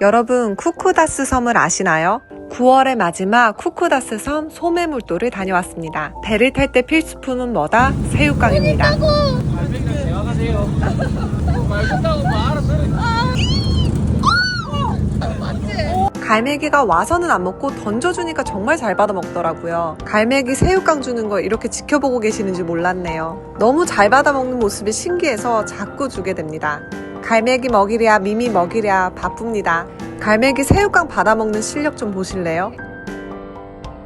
여러분 쿠쿠다스 섬을 아시나요? 9월의 마지막 쿠쿠다스 섬 소매물도를 다녀왔습니다. 배를 탈 때 필수품은 뭐다? 새우깡입니다. 말 알아서. 갈매기가 와서는 안 먹고 던져주니까 정말 잘 받아 먹더라고요. 갈매기 새우깡 주는 걸 이렇게 지켜보고 계시는 줄 몰랐네요. 너무 잘 받아 먹는 모습이 신기해서 자꾸 주게 됩니다. 갈매기 먹이랴 미미 먹이랴 바쁩니다. 갈매기 새우깡 받아 먹는 실력 좀 보실래요?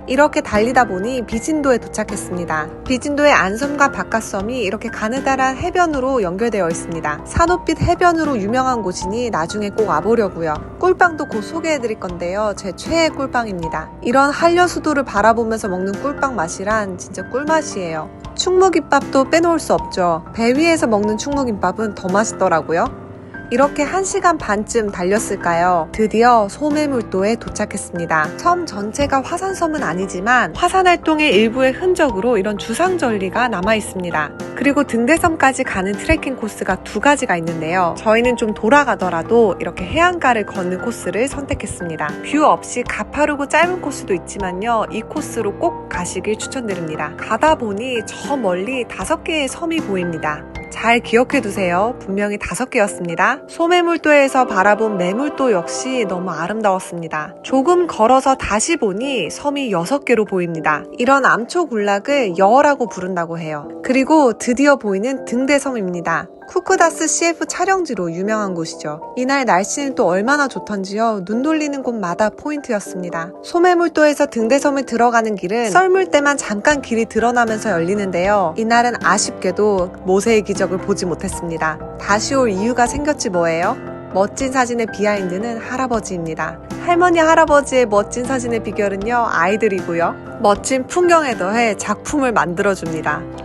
이렇게 달리다 보니 비진도에 도착했습니다. 비진도의 안섬과 바깥섬이 이렇게 가느다란 해변으로 연결되어 있습니다. 산호빛 해변으로 유명한 곳이니 나중에 꼭 와보려고요. 꿀빵도 곧 소개해드릴 건데요. 제 최애 꿀빵입니다. 이런 한려수도를 바라보면서 먹는 꿀빵 맛이란 진짜 꿀맛이에요. 충무김밥도 빼놓을 수 없죠. 배 위에서 먹는 충무김밥은 더 맛있더라고요. 이렇게 1시간 반쯤 달렸을까요? 드디어 소매물도에 도착했습니다. 섬 전체가 화산섬은 아니지만 화산 활동의 일부의 흔적으로 이런 주상 전리가 남아 있습니다. 그리고 등대섬까지 가는 트레킹 코스가 두 가지가 있는데요. 저희는 좀 돌아가더라도 이렇게 해안가를 걷는 코스를 선택했습니다. 뷰 없이 가파르고 짧은 코스도 있지만요. 이 코스로 꼭 가시길 추천드립니다. 가다 보니 저 멀리 다섯 개의 섬이 보입니다. 잘 기억해 두세요. 분명히 다섯 개였습니다. 소매물도에서 바라본 매물도 역시 너무 아름다웠습니다. 조금 걸어서 다시 보니 섬이 여섯 개로 보입니다. 이런 암초 군락을 여라고 부른다고 해요. 그리고 드디어 보이는 등대섬입니다. 쿠쿠다스 CF 촬영지로 유명한 곳이죠. 이날 날씨는 또 얼마나 좋던지요. 눈 돌리는 곳마다 포인트였습니다. 소매물도에서 등대섬을 들어가는 길은 썰물 때만 잠깐 길이 드러나면서 열리는데요. 이날은 아쉽게도 모세의 기적을 보지 못했습니다. 다시 올 이유가 생겼지 뭐예요? 멋진 사진의 비하인드는 할아버지입니다. 할머니 할아버지의 멋진 사진의 비결은요 아이들이고요. 멋진 풍경에 더해 작품을 만들어줍니다.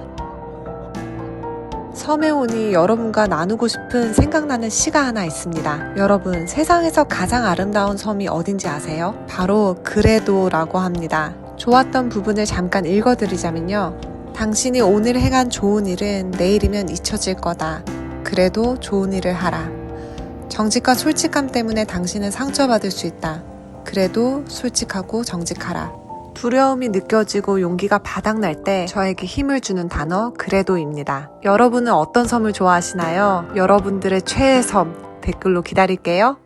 섬에 오니 여러분과 나누고 싶은 생각나는 시가 하나 있습니다. 여러분, 세상에서 가장 아름다운 섬이 어딘지 아세요? 바로 그래도라고 합니다. 좋았던 부분을 잠깐 읽어드리자면요. 당신이 오늘 행한 좋은 일은 내일이면 잊혀질 거다. 그래도 좋은 일을 하라. 정직과 솔직함 때문에 당신은 상처받을 수 있다. 그래도 솔직하고 정직하라. 두려움이 느껴지고 용기가 바닥날 때 저에게 힘을 주는 단어 그래도입니다. 여러분은 어떤 섬을 좋아하시나요? 여러분들의 최애 섬 댓글로 기다릴게요.